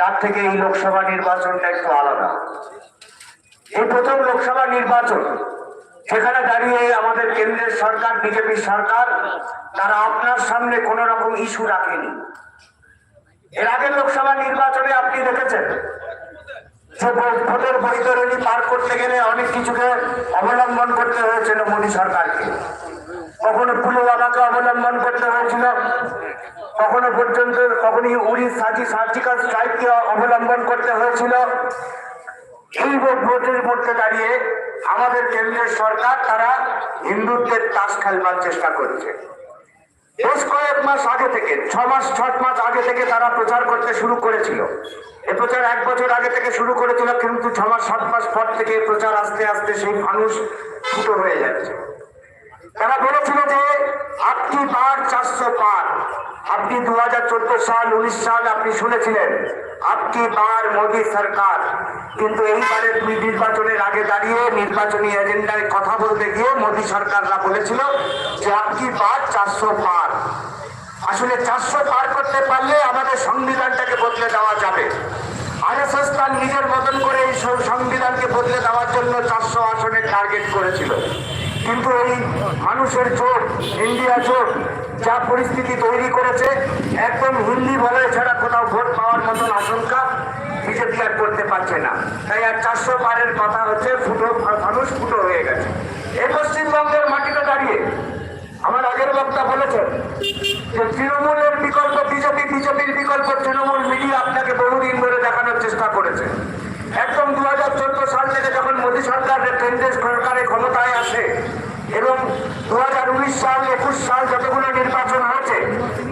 তার থেকে এই লোকসভা নির্বাচনটা একটু আলাদা। এই প্রথম লোকসভা নির্বাচন, সেখানে দাঁড়িয়ে আমাদের কেন্দ্রের সরকার বিজেপি সরকার, তারা আপনার সামনে কোন রকম ইস্যু রাখেনি। এর আগের লোকসভা নির্বাচনে আপনি দেখেছেন, যে ভোটের বৈতরণী পার করতে গেলে অনেক কিছুকে অবলম্বন করতে হয়েছিল মোদী সরকারকে। কখনো পুলওয়ামাকে অবলম্বন করতে হয়েছিল, কখনো পর্যন্ত কখনই উড়ি সার্জি সার্জিক্যাল স্ট্রাইককে অবলম্বন করতে হয়েছিল। এই মধ্যে দাঁড়িয়ে আমাদের কেন্দ্রের সরকার, তারা হিন্দুত্বের তাস খেলবার চেষ্টা করছে। বেশ কয়েক মাস আগে থেকে, ছ মাস ছ মাস আগে থেকে তারা প্রচার করতে শুরু করেছিল। এ প্রচার এক বছর আগে থেকে শুরু করেছিল, কিন্তু ছ মাস, সাত মাস পর থেকে প্রচার আস্তে আস্তে সেই মানুষ ফুটো হয়ে যাচ্ছে। তারা বলেছিল যে আপনি পার চারশো পার। আপনি দু হাজার চোদ্দ সাল, উনিশ সাল আপনি শুনেছিলেন আপনি বার মোদী সরকার। কিন্তু এইবারে নির্বাচনের আগে দাঁড়িয়ে নির্বাচনী এজেন্ডায় কথা বলতে গিয়ে মোদী সরকাররা বলেছিল যে আপনি বার চারশো পার। আসলে চারশো পার করতে পারলে আমাদের সংবিধানটাকে বদলে দেওয়া যাবে। আরএসএস তার নিজের মতন করে এই সংবিধানকে বদলে দেওয়ার জন্য চারশো আসনের টার্গেট করেছিল। কিন্তু এই মানুষের চোখ ইন্ডিয়া চোখ যা পরিস্থিতি তৈরি করেছে, একদম হিন্দি বলে ছাড়া কোথাও ভোট পাওয়ার মতন আশঙ্কা বিজেপি আর করতে পারছে না। তাই আর চারশো পারের কথা হচ্ছে, ফুটো, মানুষ ফুটো হয়ে গেছে। এই পশ্চিমবঙ্গের মাটিতে দাঁড়িয়ে আমার আগের বক্তা বলেছেন যে তৃণমূলের বিকল্প বিজেপি, বিজেপির বিকল্প তৃণমূল মিডিয়া আপনাকে বহুদিন ধরে দেখানোর চেষ্টা করেছে একদম দু হাজার চোদ্দ সাল থেকে যখন মোদী সরকার কেন্দ্রের সরকারে ক্ষমতায় আসে এবং দু হাজার উনিশ সাল, একুশ সাল যতগুলো নির্বাচন হয়েছে,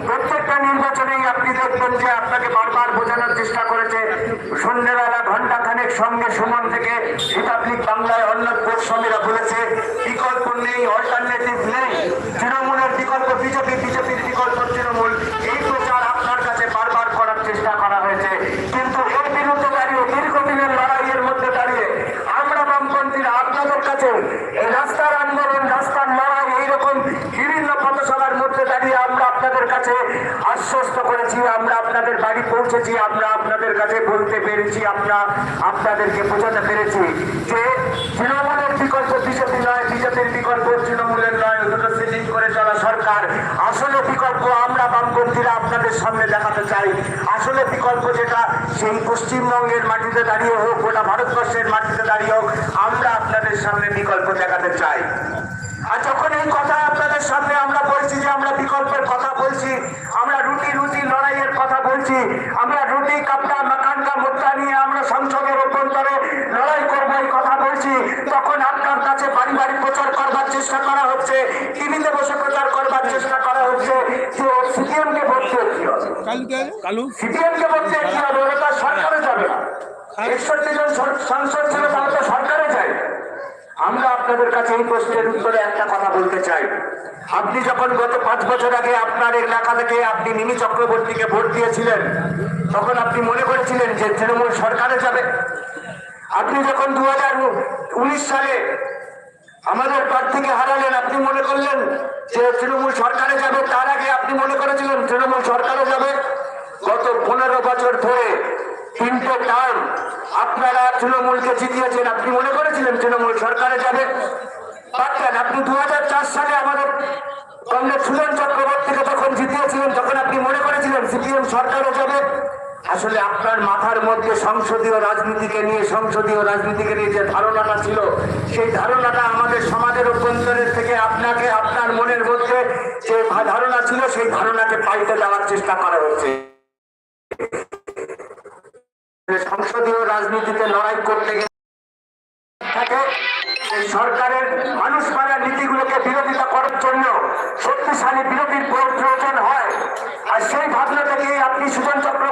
প্রত্যেকটা নির্বাচনেই আপনি দেখবেন যে আপনাকে বারবার বোঝানোর চেষ্টা করেছে। সন্ধ্যেবেলা ঘণ্টা খানেক সঙ্গে সুমন থেকে রিপাবলিক বাংলায় অন্য গোস্বামীরা বলেছে, বিকল্প নেই অল্টারনেটিভ নেই। তৃণমূলের বিকল্প, বিজেপি, বিজেপির বিকল্প তৃণমূল। এই প্রচার আপনার কাছে বারবার করার চেষ্টা করা হয়েছে কিন্তু এর বিরুদ্ধে দাঁড়িয়ে দীর্ঘদিনের লড়াইয়ের মধ্যে দাঁড়িয়ে আমরা বামপন্থীরা আপনাদের কাছে এই রাস্তার আন্দোলন রাস্তার লড়াই এইরকম বিভিন্ন পথসভার মধ্যে দাঁড়িয়ে আমরা আপনাদের কাছে আশ্বস্ত করেছি আমরা আপনাদের পৌঁছেছি আমরা আপনাদের কাছে বলতে পেরেছি, আমরা আপনাদেরকে বোঝাতে পেরেছি যে তৃণমূলের বিকল্প বিজেপি নয় বিজেপির বিকল্প তৃণমূলের নয় দুটো সিলিং করে চলা সরকার। আসলে বিকল্প আমরা বামপন্থীরা আপনাদের সামনে দেখাতে চাই। আসলে বিকল্প যেটা, সেই পশ্চিমবঙ্গের মাটিতে দাঁড়িয়ে হোক, গোটা ভারতবর্ষের মাটিতে দাঁড়িয়ে হোক, আমরা আপনাদের সামনে বিকল্প দেখাতে চাই। আর যখন এই কথা আপনাদের সামনে আমরা বলছি যে আমরা বিকল্পের কথা বলছি, আমরা রুটি রুটি লড়াইয়ের কথা বলছি আমরা রুটি মুদ্রা নিয়ে আমরা সংসদের অভ্যন্তরে লড়াই করব এই কথা বলছি। তখন আপনার কাছে বাড়ি বাড়ি প্রচার করবার চেষ্টা করা হচ্ছে টিভিতে বসে প্রচার করবার চেষ্টা করা হচ্ছে। যে সিপিএম কে ভোট দিয়ে কি হবে সিপিএম কে ভোট দিয়ে কি হবে? ওরা তো সরকারে যাবে না। একষট্টি জন সর- সাংসদ ছিল তারা তো সরকারে যায়। আমরা আপনাদের কাছে এই প্রশ্নের উত্তরে একটা কথা বলতে চাই। আপনি যখন গত পাঁচ বছর আগে আপনার এলাকা থেকে আপনি মিনি চক্রবর্তীকে ভোট দিয়েছিলেন তখন আপনি মনে করেছিলেন যে তৃণমূল সরকারে যাবে। আপনি যখন দু হাজার উনিশ সালে আমাদের প্রার্থীকে হারালেন, আপনি মনে করলেন যে তৃণমূল সরকারে যাবে? তার আগে আপনি মনে করেছিলেন তৃণমূল সরকারে যাবে? গত পনেরো বছর ধরে তিনটে টার্ম আপনারা তৃণমূলকে জিতিয়েছেন। আপনি মনে করেছিলেন তৃণমূল সরকারে যাবে? পারতেন আপনি দু হাজার চার সালে আমাদের কংগ্রেস সুজন চক্রবর্তীকে যখন জিতিয়েছিলেন, তখন আপনি মনে করেছিলেন সিপিএম সরকারে যাবে? আসলে আপনার মাথার মধ্যে সংসদীয় রাজনীতিকে নিয়ে, সংসদীয় রাজনীতিকে নিয়ে যে ধারণাটা ছিল, সেই ধারণাটা আমাদের সমাজের অভ্যন্তরের থেকে আপনাকে, আপনার মনের মধ্যে যে ধারণা ছিল, সেই ধারণাকে পাল্টে দেওয়ার চেষ্টা করা হচ্ছে সংসদীয় রাজনীতিতে লড়াই করতে গেলে সরকারের মানুষ মারা নীতিগুলোকে বিরোধিতা করার জন্য শক্তিশালী বিরোধীর প্রয়োজন হয়। আর সেই ভাবনা থেকে আপনি সুজন আপনি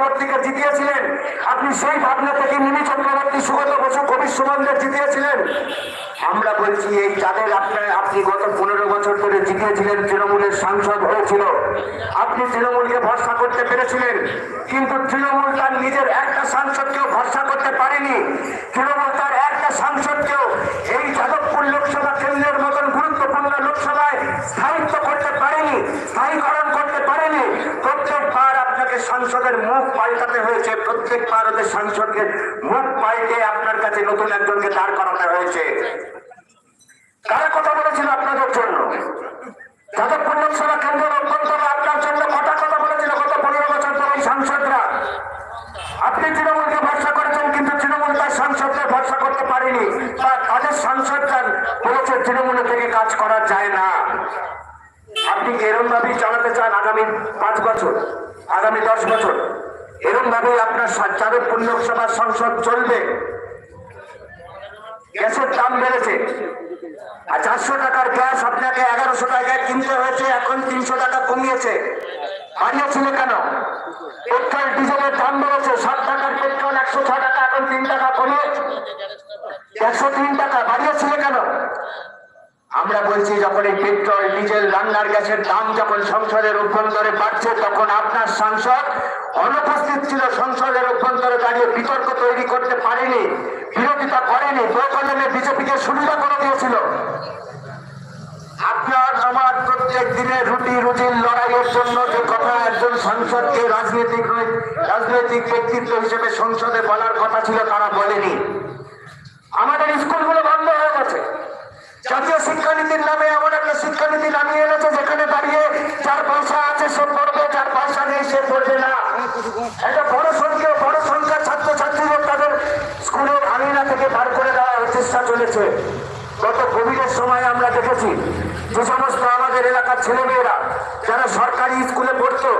সেই ভাবনা থেকে মিনি চক্রবর্তী, সুগত বসু, কবি সুমনদের জিতিয়েছিলেন। আমরা বলছি, এই যাদের আপনার, আপনি গত পনেরো বছর ধরে জিতিয়েছিলেন, তৃণমূলের সাংসদ হয়েছিল। আপনি তৃণমূলকে ভরসা করতে পেরেছিলেন, কিন্তু তৃণমূল তার নিজের একটা সাংসদকেও ভরসা করতে পারেনি। তৃণমূল ভারতের সাংসদকে মুখ পাল্টে আপনার কাছে নতুন একজনকে দাঁড় করানো হয়েছে। কারা কথা বলেছিল আপনাদের জন্য? অভ্যন্তরে আপনার জন্য কটা কথা বলেছিল গত পনেরো বছর ধরে সাংসদরা? আপনি তৃণমূলকে ভরসা করেছেন, কিন্তু তৃণমূল তার সাংসদদের ভরসা করতে পারেনি। তাদের সাংসদরা বলেছে তৃণমূল থেকে কাজ করা যায় না। আপনি এরম ভাবেই চালাতে চান আগামী পাঁচ বছর, আগামী দশ বছর? এরম ভাবেই আপনার যাদবপুর লোকসভার সংসদ চলবে। গ্যাসের দাম বেড়েছে। আর চারশো টাকার গ্যাস আপনাকে এগারোশো টাকায় কিনতে হয়েছে, এখন তিনশো টাকা কমিয়েছে। বাড়িয়েছিল কেন? পেট্রোল, ডিজেলের দাম বেড়েছে ষাট টাকার পেট্রোল একশো ছ টাকা, এখন তিন টাকা কমে। একশো তিন টাকা বাড়িয়েছিল কেন? আমরা বলছি, যখন এই পেট্রোল ডিজেল রান্নার গ্যাসের দাম যখন সংসদের অভ্যন্তরে বাড়ছে, তখন আপনার সাংসদ অনুপস্থিত ছিল, সংসদের অভ্যন্তরে দাঁড়িয়ে বিতর্ক তৈরি করতে পারেনি, বিরোধিতা করেনি প্রকলমে বিজেপিকে সুবিধা করে দিয়েছিল। আপনার আমার প্রত্যেক দিনের রুটি রুটির লড়াইয়ের জন্য যে কথা একজন সাংসদকে রাজনৈতিক রাজনৈতিক ব্যক্তিত্ব হিসেবে সংসদে বলার কথা ছিল, তারা বলেনি। আমাদের স্কুলগুলো বন্ধ হয়ে গেছে জাতীয় শিক্ষানীতির নামে এমন একটা শিক্ষানীতি নামিয়ে এনেছে যেখানে দাঁড়িয়ে যার পয়সা আছে সে পড়বে, যার পয়সা নেই সে পড়বে না। একটা বড় সংখ্যা বড় সংখ্যার ছাত্রছাত্রীদের তাদের স্কুলের আঙিনা থেকে বার করে দেওয়ার চেষ্টা চলেছে। গত কোভিডের সময় আমরা দেখেছি যে সমস্ত আমাদের এলাকার ছেলেমেয়েরা যারা সরকারি স্কুলে পড়তো,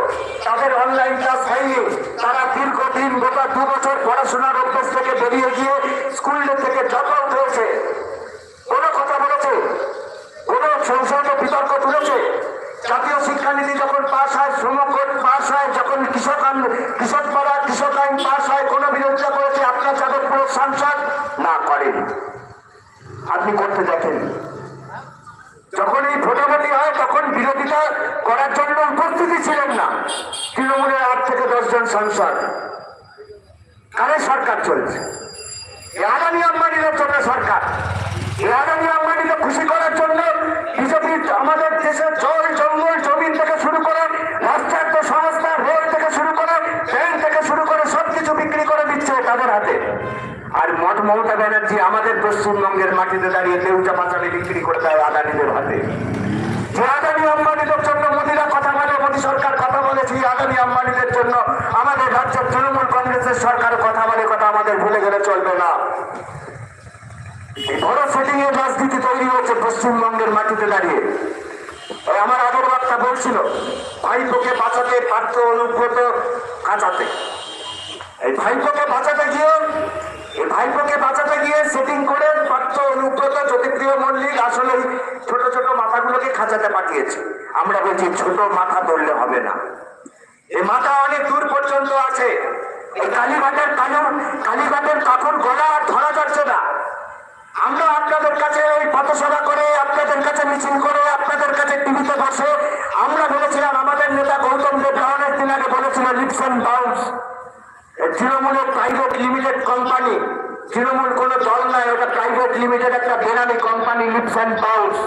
তাদের অনলাইন ক্লাস হয়নি। তারা দীর্ঘদিন, গোটা দু বছর পড়াশোনার অভ্যাস থেকে বেরিয়ে গিয়ে স্কুল থেকে ড্রপ আউট হয়েছে কোনো কথা বলেছে কোনো সংসদে বিতর্ক তুলেছে জাতীয় শিক্ষানীতি যখন পাশ হয় শ্রম কোড পাশ হয় যখন কৃষক আন্দোলন কৃষক পাড়া কৃষক আইন পাশ হয় কোনো বিরোধিতা করেছে আপনার যাদবপুরের সাংসদ না করেন। আপনি করতে দেখেন। যখন এই ভোটাভুটি হয়, তখন বিরোধিতা করার জন্য উপস্থিতি ছিলেন না। তৃণমূলের আট থেকে দশজন সাংসদ। কারে সরকার চলছে? এ আদানি আম্বানিদের জন্য সরকার। এ আদানি আম্বানিকে খুশি করার জন্য বিজেপি আমাদের দেশের জল জঙ্গল জমিন থেকে শুরু করে রাষ্ট্রায়ত্ত সংস্থা রেল থেকে শুরু করে ব্যাংক থেকে শুরু করে সবকিছু বিক্রি করে দিচ্ছে তাদের হাতে আর মঠ মমতা ব্যানার্জি আমাদের পশ্চিমবঙ্গের মাটিতে দাঁড়িয়ে লেউচা পাচালি বিক্রি করে দেয় আদানিদের হাতে। পশ্চিমবঙ্গের মাটিতে দাঁড়িয়ে। আমার আগের বার্তা বলছিল, ভাইপোকে বাঁচাতে পার্থ অনুব্রত কাঁচাতে এই ভাইপোকে বাঁচাতে গিয়ে এই ভাইপোকে বাঁচাতে গিয়ে সেটিং করে পার্থ অনুব্রত জ্যোতিপ্রিয় মল্লিক আসলে এই ছোট ছোট খাঁচাতে পাঠিয়েছে। আমরা বলছি, ছোট মাথা ধরলে হবে না। এই মাথা অনেক দূর পর্যন্ত আছে। এই কালীঘাটের কানুন কালীঘাটের কাকুর গলা আর ধরা যাচ্ছে না। আমরা আপনাদের কাছে ওই পথসভা করে, আপনাদের কাছে মিছিল করে, আপনাদের কাছে টিভিতে বসে, আমরা বলেছিলাম, আমাদের নেতা গৌতম দেব রাওয়ানের দিন আগে বলেছিল লিপস অ্যান্ড বাউন্স তৃণমূলের প্রাইভেট লিমিটেড কোম্পানি তৃণমূল কোনো দল নয় ওটা প্রাইভেট লিমিটেড একটা বেনামি কোম্পানি লিপস অ্যান্ড বাউন্স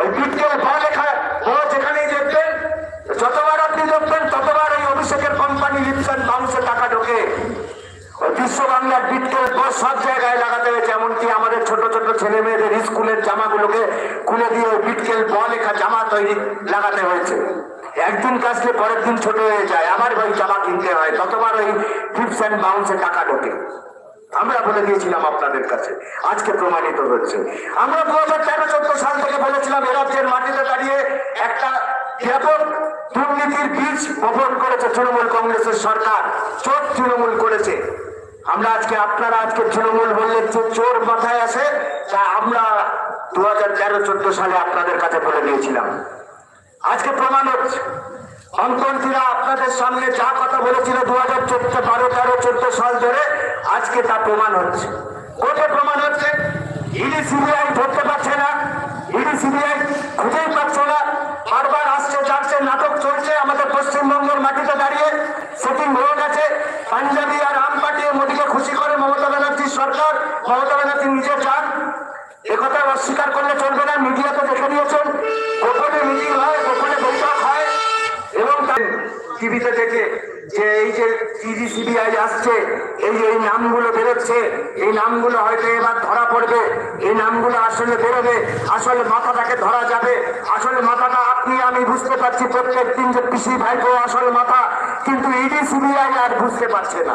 ওই বিটকে ভ লেখা যেখানেই দেখবেন, যতবার আপনি দেখবেন, ততবার ওই অভিষেকের কোম্পানি লিপস অ্যান্ড বাউন্সে টাকা ঢোকে। ওই বিশ্ব বাংলার সব জায়গায় লাগাতে হয়েছে, এমনকি আমাদের ছোট ছোট ছেলে মেয়েদের জামাগুলোকে খুলে দিয়ে ওই বিটকেল ব লেখা জামা তৈরি লাগাতে হয়েছে। একদিন কাজলে পরের দিন ছোট হয়ে যায় আবার ওই জামা কিনতে হয়, ততবার ওই টিপস অ্যান্ড বাউন্সে টাকা ঢোকে। আমরা বলে দিয়েছিলাম আপনাদের কাছে। আজকে প্রমাণিত হচ্ছে। আমরা দু হাজার তেরো, চোদ্দ সাল থেকে বলেছিলাম, এ রাজ্যের মাটিতে দাঁড়িয়ে একটা ব্যাপক দুর্নীতির বীজ বপন করেছে তৃণমূল কংগ্রেসের সরকার। চোর তৃণমূল করেছে। আমরা আজকে, আপনারা আজকে তৃণমূল বললে যে চোর মাথায় আসে, তা আমরা দু হাজার তেরো, চোদ্দ সালে আপনাদের কাছে বলে দিয়েছিলাম। আজকে প্রমাণ হচ্ছে। বামপন্থীরা আপনাদের সামনে যা কথা বলেছিল দু হাজার চোদ্দ, বারো, তেরো, চোদ্দ সাল ধরে, আজকে তা প্রমাণ হচ্ছে। কত প্রমাণ হচ্ছে? ইডি, সিবিআই ধরতে পারছে না। ইডি, সিবিআই খুঁজেই টিভিতে দেখে যে এই যে সিজি সিবিআই আসছে, এই যে এই নামগুলো বেরোচ্ছে, এই নামগুলো হয়তো এবার ধরা পড়বে, এই নামগুলো আসলে বেরোবে, আসলে মাথাটাকে ধরা যাবে, আসলে মাথাটা আপনি, আমি বুঝতে পারছি প্রত্যেক দিন যে পিসি ভাইপো আসল মাথা, কিন্তু ইডি, সিবিআই আর বুঝতে পারছে না।